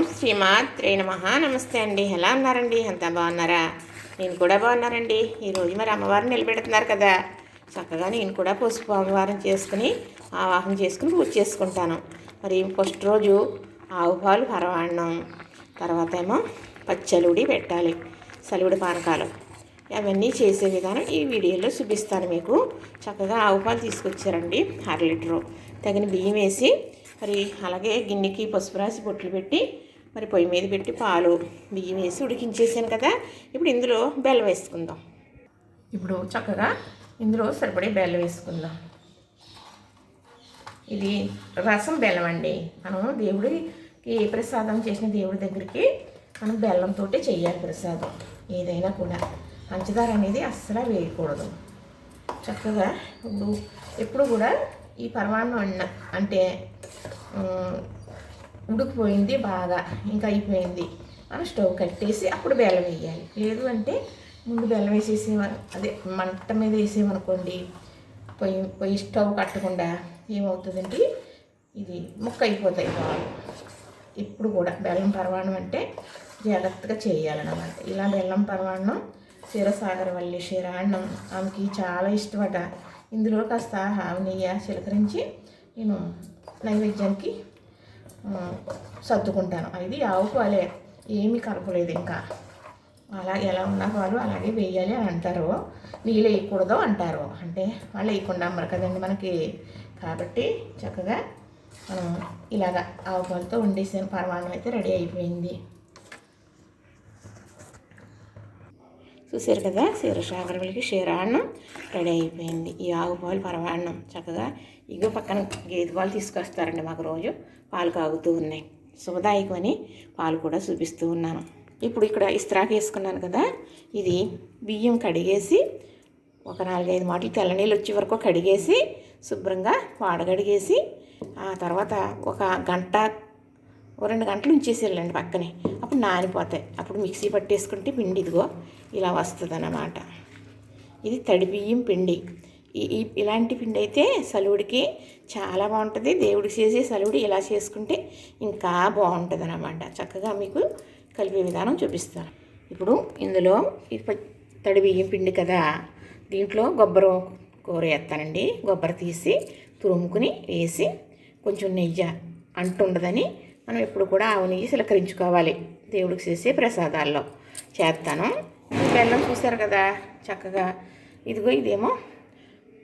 ఓం శ్రీమాత్రే నమ. నమస్తే అండి. ఎలా ఉన్నారండి? అంతా బాగున్నారా? నేను కూడా బాగున్నానండి. ఈరోజు మరి అమ్మవారిని నిలబెడుతున్నారు కదా. చక్కగా నేను కూడా పసుపు అమ్మవారం చేసుకుని ఆవాహన చేసుకుని పూజ చేసుకుంటాను. మరి ఫస్ట్ రోజు ఆవు పాలు పరవాణం తర్వాత ఏమో పచ్చలుడి పెట్టాలి సలుడి పానకాలు. అవన్నీ చేసే విధానం ఈ వీడియోలో చూపిస్తాను మీకు. చక్కగా ఆవు పాలు తీసుకొచ్చారండి అర లీటరు. తగిన బియ్యం వేసి మరి అలాగే గిన్నెకి పసుపు రాసి బొట్లు పెట్టి మరి పొయ్యి మీద పెట్టి పాలు బియ్యం వేసి ఉడికించేసాను కదా. ఇప్పుడు ఇందులో బెల్లం వేసుకుందాం. ఇప్పుడు చక్కగా ఇందులో సరిపడే బెల్లం వేసుకుందాం. ఇది రసం బెల్లం అండి. మనం దేవుడికి ప్రసాదం చేసిన దేవుడి దగ్గరికి మనం బెల్లంతో చేయాలి ప్రసాదం ఏదైనా కూడా. పంచదార అనేది అస్సలు వేయకూడదు. చక్కగా ఇప్పుడు ఎప్పుడు కూడా ఈ పరమాన్నం అంటే ఉడికిపోయింది బాగా ఇంకా అయిపోయింది మనం స్టవ్ కట్టేసి అప్పుడు బెల్లం వేయాలి. లేదు అంటే ముందు బెల్లం వేసేసి అదే మంట మీద వేసేమనుకోండి పొయ్యి పొయ్యి స్టవ్ కట్టకుండా ఏమవుతుందంటే ఇది ముక్క అయిపోతాయి బాగా. ఇప్పుడు కూడా బెల్లం పరమాణం అంటే జాగ్రత్తగా చేయాలన్నమాట. ఇలా బెల్లం పరమాణం క్షీరసాగరవల్లి క్షీరాన్నం ఆమెకి చాలా ఇష్టపడ ఇందులో కాస్త ఆమె నెయ్యి చిలకరించి నేను నైవేద్యానికి సర్దుకుంటాను. ఇది ఆవుపాలే. ఏమీ కలపలేదు ఇంకా. అలా ఎలా ఉన్నా వాళ్ళు అలాగే వేయాలి అని అంటారు. నీళ్ళు వేయకూడదు అంటారు. అంటే వాళ్ళు వేయకుండా అమ్మరు కదండి మనకి. కాబట్టి చక్కగా మనం ఇలాగా ఆవు పాలతో వండేసాను. పరమాన్నం అయితే రెడీ అయిపోయింది. చూసారు కదా? క్షీరసాగరములకి క్షీరాన్నం రెడీ అయిపోయింది. ఈ ఆవు పాలు పరమాన్నం చక్కగా ఇగో పక్కన గేదె పాలు తీసుకొస్తారండి మాకు రోజు. పాలు కాగుతూ ఉన్నాయి. శుభదాయకమని పాలు కూడా చూపిస్తూ ఉన్నాను. ఇప్పుడు ఇక్కడ ఇస్త్రాకు వేసుకున్నాను కదా? ఇది బియ్యం కడిగేసి ఒక నాలుగైదు మాటలు తెల్లనీళ్ళు వచ్చే వరకు కడిగేసి శుభ్రంగా వాడగడిగేసి ఆ తర్వాత ఒక గంట ఓ రెండు గంటలు ఉంచేసేయాలండి పక్కనే. అప్పుడు నానిపోతాయి. అప్పుడు మిక్సీ పట్టేసుకుంటే పిండి ఇదిగో ఇలా వస్తుంది అన్నమాట ఇది తడి బియ్యం పిండి. ఈ ఇలాంటి పిండి అయితే సలువుడికి చాలా బాగుంటుంది. దేవుడికి చేసే సలువుడి ఇలా చేసుకుంటే ఇంకా బాగుంటుంది అన్నమాట చక్కగా మీకు కలిపే విధానం చూపిస్తాను. ఇప్పుడు ఇందులో తడి బియ్యం పిండి కదా దీంట్లో కొబ్బరి కూర వేస్తానండి. కొబ్బరి తీసి తురుముకుని వేసి కొంచెం నెయ్యి అంటుండదని మనం ఎప్పుడు కూడా ఆవు నెయ్యి సిలకరించుకోవాలి దేవుడికి చేసే ప్రసాదాల్లో చేస్తాను. బెల్లం చూసారు కదా చక్కగా. ఇదిగో ఇదేమో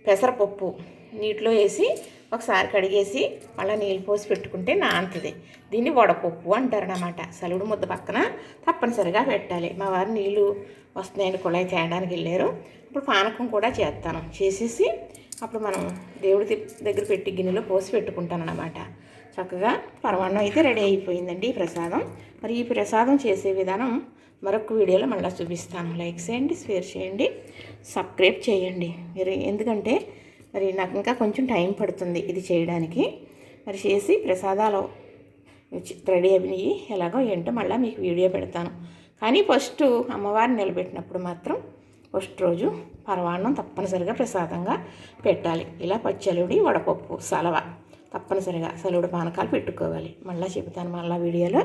పెసరపప్పు. నీటిలో వేసి ఒకసారి కడిగేసి మళ్ళీ నీళ్ళు పోసి పెట్టుకుంటే నాంతది దీన్ని వడపప్పు అంటారనమాట సలుడు ముద్ద పక్కన తప్పనిసరిగా పెట్టాలి. మా వారు నీళ్ళు వస్తున్నాయని కుళాయి తేయడానికి వెళ్ళారు. ఇప్పుడు పానకం కూడా చేస్తాను. చేసేసి అప్పుడు మనం దేవుడి దగ్గర పెట్టి గిన్నెలో పోసి పెట్టుకుంటానమాట చక్కగా పరమాన్నం అయితే రెడీ అయిపోయిందండి ఈ ప్రసాదం. మరి ఈ ప్రసాదం చేసే విధానం మరొక వీడియోలో మళ్ళీ చూపిస్తాను. లైక్ చేయండి షేర్ చేయండి సబ్స్క్రైబ్ చేయండి. మీరు ఎందుకంటే మరి నాకు ఇంకా కొంచెం టైం పడుతుంది ఇది చేయడానికి. మరి చేసి ప్రసాదాలు రెడీ అయినాయి ఎలాగో ఏంటో మళ్ళీ మీకు వీడియో పెడతాను. కానీ ఫస్ట్ అమ్మవారిని నిలబెట్టినప్పుడు మాత్రం ఫస్ట్ రోజు పరవాన్నం తప్పనిసరిగా ప్రసాదంగా పెట్టాలి. ఇలా పచ్చలుడి వడపప్పు సలవ తప్పనిసరిగా సలుడు పానకాలు పెట్టుకోవాలి. మళ్ళీ చెబుతాను మళ్ళీ వీడియోలో.